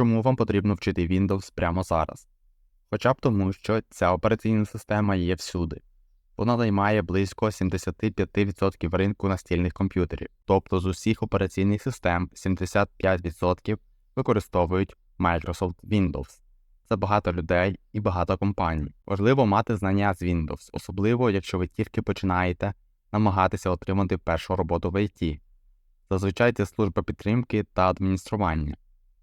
Чому вам потрібно вчити Windows прямо зараз? Хоча б тому, що ця операційна система є всюди. Вона займає близько 75% ринку настільних комп'ютерів, тобто з усіх операційних систем 75% використовують Microsoft Windows. Це багато людей і багато компаній. Важливо мати знання з Windows, особливо якщо ви тільки починаєте намагатися отримати першу роботу в IT. Зазвичай це служба підтримки та адміністрування.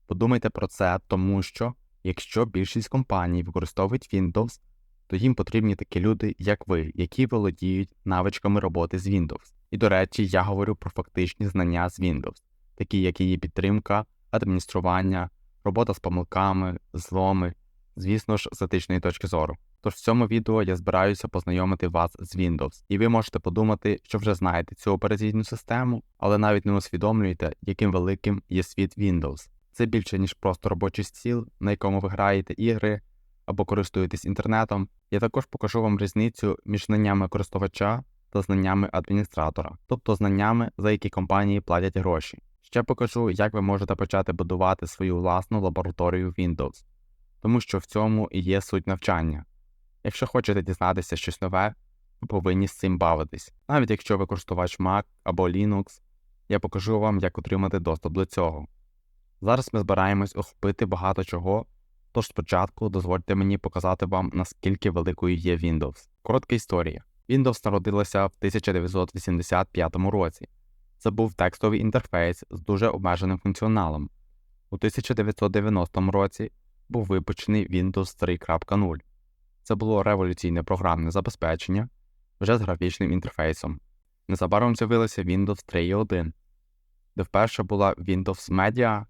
Подумайте про це, тому що якщо більшість компаній використовують Windows, то їм потрібні такі люди, як ви, які володіють навичками роботи з Windows. І до речі, я говорю про фактичні знання з Windows, такі як її підтримка, адміністрування, робота з помилками, зломи, звісно ж, з етичної точки зору. Тож в цьому відео я збираюся познайомити вас з Windows, і ви можете подумати, що вже знаєте цю операційну систему, але навіть не усвідомлюєте, яким великим є світ Windows. Це більше ніж просто робочий стіл, на якому ви граєте ігри або користуєтесь інтернетом. Я також покажу вам різницю між знаннями користувача та знаннями адміністратора, тобто знаннями, за які компанії платять гроші. Ще покажу, як ви можете почати будувати свою власну лабораторію Windows, тому що в цьому і є суть навчання. Якщо хочете дізнатися щось нове, ви повинні з цим бавитись. Навіть якщо ви користувач Mac або Linux, я покажу вам, як отримати доступ до цього. Зараз ми збираємось охопити багато чого, тож спочатку дозвольте мені показати вам, наскільки великою є Windows. Коротка історія. Windows народилася в 1985 році. Це був текстовий інтерфейс з дуже обмеженим функціоналом. У 1990 році був випущений Windows 3.0. Це було революційне програмне забезпечення вже з графічним інтерфейсом. Незабаром з'явилося Windows 3.1, де вперше була Windows Media,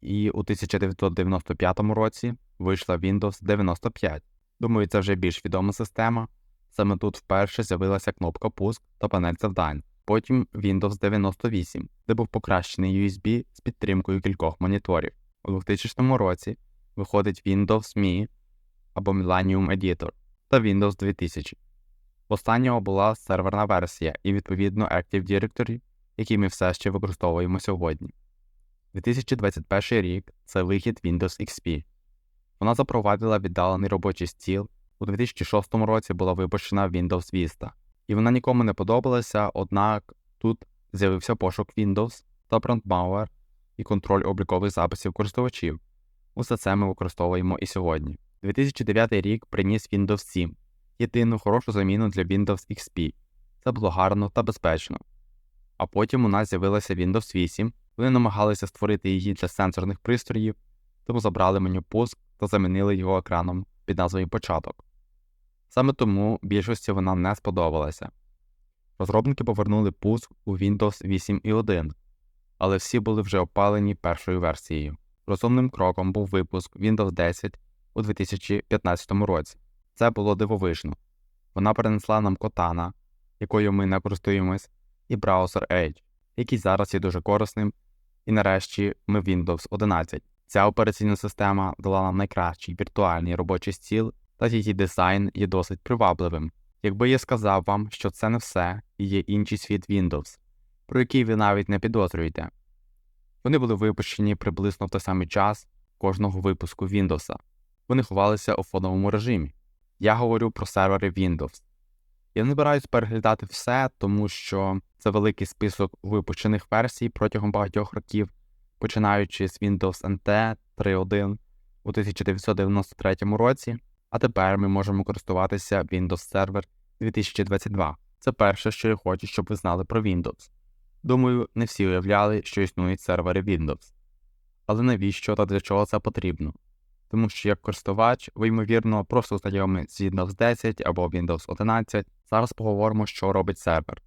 і у 1995 році вийшла Windows 95. Думаю, це вже більш відома система. Саме тут вперше з'явилася кнопка Пуск та панель завдань. Потім Windows 98, де був покращений USB з підтримкою кількох моніторів. У 2000 році виходить Windows Me або Millennium Editor та Windows 2000. Останнього була серверна версія і, відповідно, Active Directory, який ми все ще використовуємо сьогодні. 2021 рік це вихід Windows XP. Вона запровадила віддалений робочий стіл. У 2006 році була випущена Windows Vista, і вона нікому не подобалася, однак тут з'явився пошук Windows та brandmalware і контроль облікових записів користувачів. Усе це ми використовуємо і сьогодні. 2009 рік приніс Windows 7, єдину хорошу заміну для Windows XP. Це було гарно та безпечно. А потім у нас з'явилася Windows 8, вони намагалися створити її для сенсорних пристроїв, тому забрали меню пуск та замінили його екраном під назвою Початок. Саме тому більшості вона не сподобалася. Розробники повернули пуск у Windows 8.1, але всі були вже опалені першою версією. Розумним кроком був випуск Windows 10 у 2015 році. Це було дивовижно. Вона перенесла нам Cortana, якою ми не користуємось, і браузер Edge, який зараз є дуже корисним, і нарешті ми Windows 11. Ця операційна система дала нам найкращий віртуальний робочий стіл, та її дизайн є досить привабливим. Якби я сказав вам, що це не все і є інший світ Windows, про який ви навіть не підозрюєте. Вони були випущені приблизно в той самий час кожного випуску Windows. Вони ховалися у фоновому режимі. Я говорю про сервери Windows. Я не збираюсь переглядати все, тому що це великий список випущених версій протягом багатьох років, починаючи з Windows NT 3.1 у 1993 році, а тепер ми можемо користуватися Windows Server 2022. Це перше, що я хочу, щоб ви знали про Windows. Думаю, не всі уявляли, що існують сервери Windows. Але навіщо та для чого це потрібно? Тому що як користувач, ви, ймовірно, просто знайомі з Windows 10 або Windows 11. Зараз поговоримо, що робить сервер.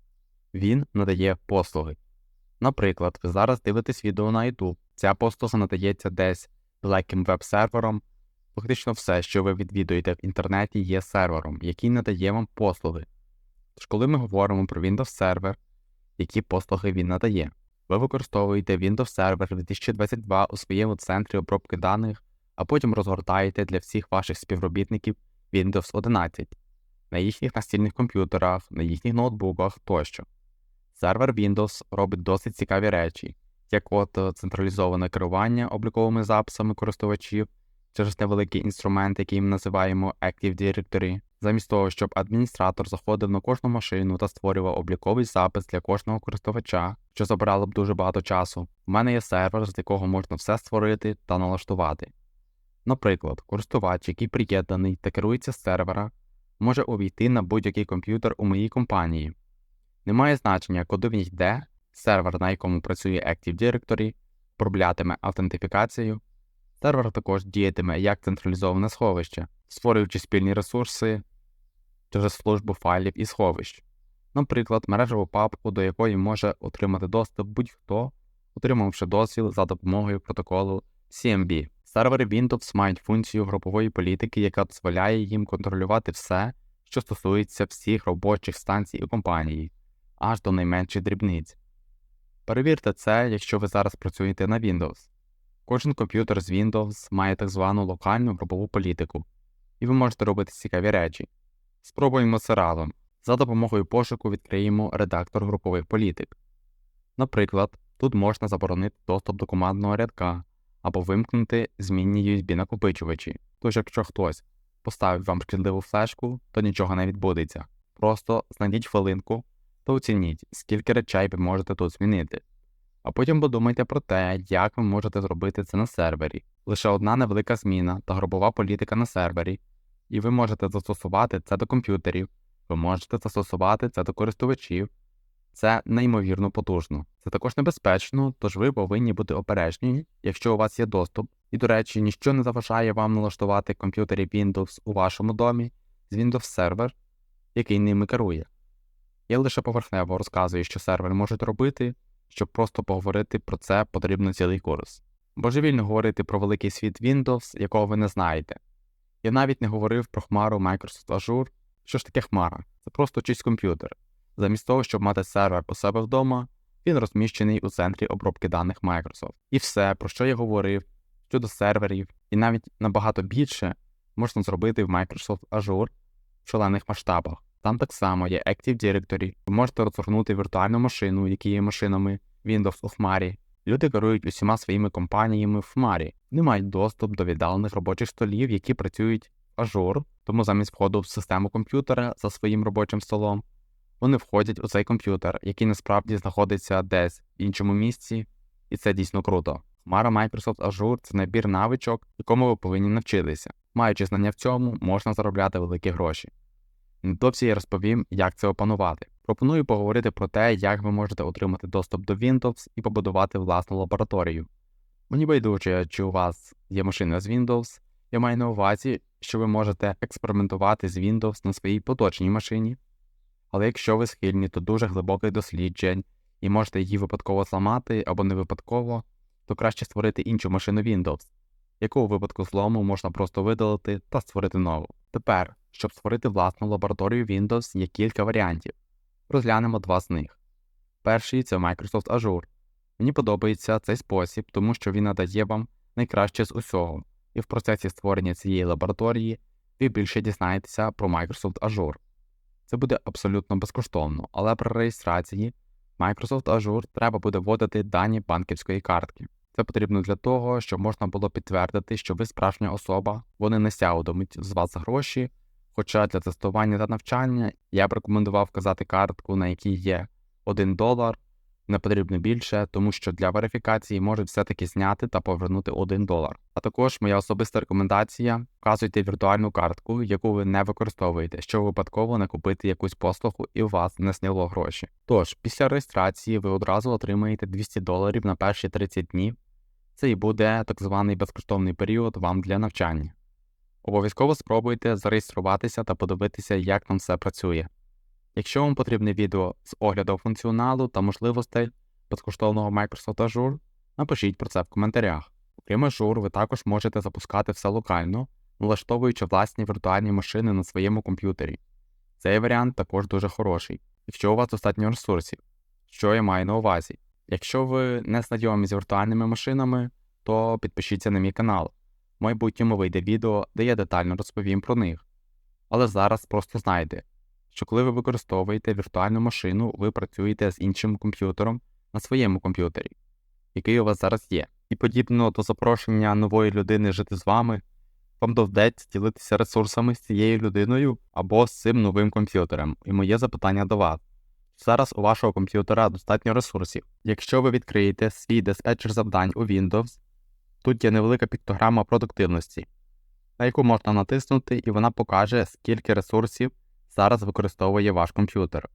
Він надає послуги. Наприклад, ви зараз дивитесь відео на YouTube. Ця послуга надається десь великим веб-сервером. Фактично все, що ви відвідуєте в інтернеті, є сервером, який надає вам послуги. Тож, коли ми говоримо про Windows Server, які послуги він надає, ви використовуєте Windows Server 2022 у своєму центрі обробки даних, а потім розгортаєте для всіх ваших співробітників Windows 11 на їхніх настільних комп'ютерах, на їхніх ноутбуках тощо. Сервер Windows робить досить цікаві речі, як от е, централізоване керування обліковими записами користувачів через невеликий інструмент, який ми називаємо Active Directory, замість того, щоб адміністратор заходив на кожну машину та створював обліковий запис для кожного користувача, що забирало б дуже багато часу. У мене є сервер, з якого можна все створити та налаштувати. Наприклад, користувач, який приєднаний та керується з сервера, може увійти на будь-який комп'ютер у моїй компанії. Немає значення, куди він йде, сервер, на якому працює Active Directory, проблятиме автентифікацію. Сервер також діятиме як централізоване сховище, створюючи спільні ресурси через службу файлів і сховищ. Наприклад, мережеву папку, до якої може отримати доступ будь-хто, отримавши дозвіл за допомогою протоколу CMB. Сервери Windows мають функцію групової політики, яка дозволяє їм контролювати все, що стосується всіх робочих станцій у компанії, аж до найменших дрібниць. Перевірте це, якщо ви зараз працюєте на Windows. Кожен комп'ютер з Windows має так звану локальну групову політику, і ви можете робити цікаві речі. Спробуємо це разом. За допомогою пошуку відкриємо редактор групових політик. Наприклад, тут можна заборонити доступ до командного рядка або вимкнути змінні USB-накопичувачі. Тож, якщо хтось поставить вам шкідливу флешку, то нічого не відбудеться. Просто знайдіть хвилинку та оцініть, скільки речей ви можете тут змінити. А потім подумайте про те, як ви можете зробити це на сервері. Лише одна невелика зміна та гробова політика на сервері, і ви можете застосувати це до комп'ютерів, ви можете застосувати це до користувачів. Це неймовірно потужно. Це також небезпечно, тож ви повинні бути обережні, якщо у вас є доступ. І, до речі, ніщо не заважає вам налаштувати комп'ютері Windows у вашому домі з Windows Server, який ними керує. Я лише поверхнево розказую, що сервер можуть робити, щоб просто поговорити про це потрібно цілий курс. Божевільно говорити про великий світ Windows, якого ви не знаєте. Я навіть не говорив про хмару Microsoft Azure. Що ж таке хмара? Це просто чийсь комп'ютер. Замість того, щоб мати сервер у себе вдома, він розміщений у центрі обробки даних Microsoft. І все, про що я говорив, щодо серверів, і навіть набагато більше можна зробити в Microsoft Azure в шалених масштабах. Там так само є Active Directory, ви можете розгорнути віртуальну машину, які є машинами Windows у Хмарі. Люди керують усіма своїми компаніями в Хмарі, вони мають доступ до віддалених робочих столів, які працюють в Azure, тому замість входу в систему комп'ютера за своїм робочим столом, вони входять у цей комп'ютер, який насправді знаходиться десь в іншому місці, і це дійсно круто. Хмара Microsoft Azure це набір навичок, якому ви повинні навчитися. Маючи знання в цьому, можна заробляти великі гроші. Невдовзі я розповім, як це опанувати. Пропоную поговорити про те, як ви можете отримати доступ до Windows і побудувати власну лабораторію. Мені байдуже, чи у вас є машина з Windows, я маю на увазі, що ви можете експериментувати з Windows на своїй поточній машині. Але якщо ви схильні до дуже глибоких досліджень і можете її випадково зламати або не випадково, то краще створити іншу машину Windows, яку у випадку злому можна просто видалити та створити нову. Тепер, щоб створити власну лабораторію Windows, є кілька варіантів. Розглянемо два з них. Перший це Microsoft Azure. Мені подобається цей спосіб, тому що він надає вам найкраще з усього, і в процесі створення цієї лабораторії ви більше дізнаєтеся про Microsoft Azure. Це буде абсолютно безкоштовно, але при реєстрації Microsoft Azure треба буде вводити дані банківської картки. Це потрібно для того, щоб можна було підтвердити, що ви справжня особа, вони не стягуватимуть з вас гроші. Хоча для тестування та навчання я б рекомендував вказати картку, на якій є 1 долар, не потрібно більше, тому що для верифікації можуть все-таки зняти та повернути 1 долар. А також моя особиста рекомендація: вказуйте віртуальну картку, яку ви не використовуєте, щоб випадково не купити якусь послугу і у вас не сняло гроші. Тож, після реєстрації ви одразу отримаєте 200 доларів на перші 30 днів. Це і буде так званий безкоштовний період вам для навчання. Обов'язково спробуйте зареєструватися та подивитися, як там все працює. Якщо вам потрібне відео з огляду функціоналу та можливостей безкоштовного Microsoft Azure, напишіть про це в коментарях. Окрім Azure, ви також можете запускати все локально, налаштовуючи власні віртуальні машини на своєму комп'ютері. Цей варіант також дуже хороший, якщо у вас достатньо ресурсів. Що я маю на увазі? Якщо ви не знайомі з віртуальними машинами, то підпишіться на мій канал. В майбутньому вийде відео, де я детально розповім про них. Але зараз просто знайте, що коли ви використовуєте віртуальну машину, ви працюєте з іншим комп'ютером на своєму комп'ютері. який у вас зараз є. І подібно до запрошення нової людини жити з вами, вам доведеться ділитися ресурсами з цією людиною або з цим новим комп'ютером. І моє запитання до вас. Зараз у вашого комп'ютера достатньо ресурсів. Якщо ви відкриєте свій диспетчер завдань у Windows, тут є невелика піктограма продуктивності, на яку можна натиснути, і вона покаже, скільки ресурсів зараз використовує ваш комп'ютер.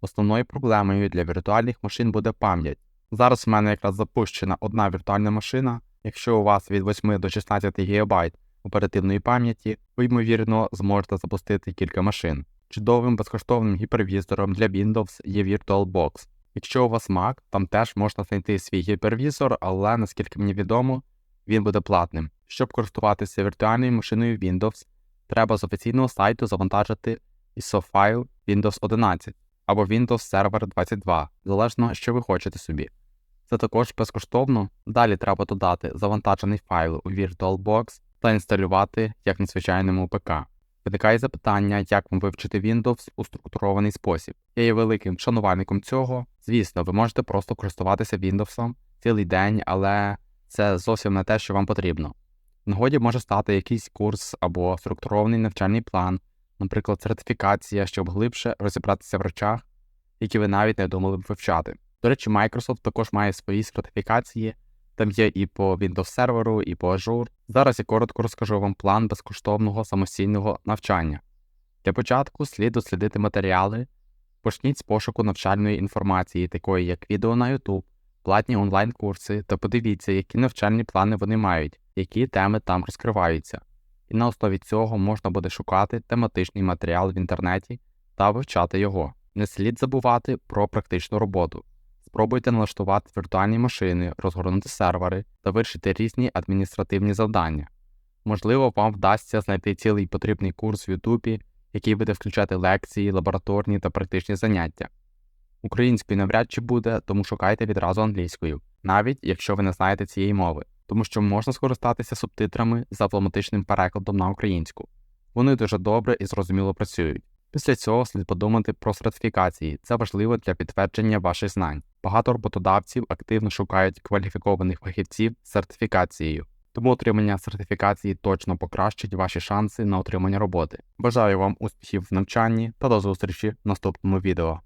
Основною проблемою для віртуальних машин буде пам'ять. Зараз в мене якраз запущена одна віртуальна машина. Якщо у вас від 8 до 16 ГБ оперативної пам'яті, ви, ймовірно, зможете запустити кілька машин. Чудовим безкоштовним гіпервізором для Windows є VirtualBox. Якщо у вас Mac, там теж можна знайти свій гіпервізор, але наскільки мені відомо, він буде платним. Щоб користуватися віртуальною машиною Windows, треба з офіційного сайту завантажити ISO файл Windows 11 або Windows Server 22, залежно, що ви хочете собі. Це також безкоштовно. Далі треба додати завантажений файл у VirtualBox та інсталювати як на звичайному ПК. Виникає запитання, як вам вивчити Windows у структурований спосіб. Я є великим шанувальником цього. Звісно, ви можете просто користуватися Windows цілий день, але це зовсім не те, що вам потрібно. В нагоді може стати якийсь курс або структурований навчальний план, наприклад, сертифікація, щоб глибше розібратися в речах, які ви навіть не думали б вивчати. До речі, Microsoft також має свої сертифікації, там є і по Windows серверу, і по Azure. Зараз я коротко розкажу вам план безкоштовного самостійного навчання. Для початку слід дослідити матеріали, почніть з пошуку навчальної інформації, такої як відео на YouTube, платні онлайн-курси, та подивіться, які навчальні плани вони мають, які теми там розкриваються. І на основі цього можна буде шукати тематичний матеріал в інтернеті та вивчати його. Не слід забувати про практичну роботу. Спробуйте налаштувати віртуальні машини, розгорнути сервери та вирішити різні адміністративні завдання. Можливо, вам вдасться знайти цілий потрібний курс в Ютубі, який буде включати лекції, лабораторні та практичні заняття. Українською навряд чи буде, тому шукайте відразу англійською, навіть якщо ви не знаєте цієї мови, тому що можна скористатися субтитрами з автоматичним перекладом на українську. Вони дуже добре і зрозуміло працюють. Після цього слід подумати про сертифікації, це важливо для підтвердження ваших знань. Багато роботодавців активно шукають кваліфікованих фахівців з сертифікацією, тому отримання сертифікації точно покращить ваші шанси на отримання роботи. Бажаю вам успіхів в навчанні та до зустрічі в наступному відео.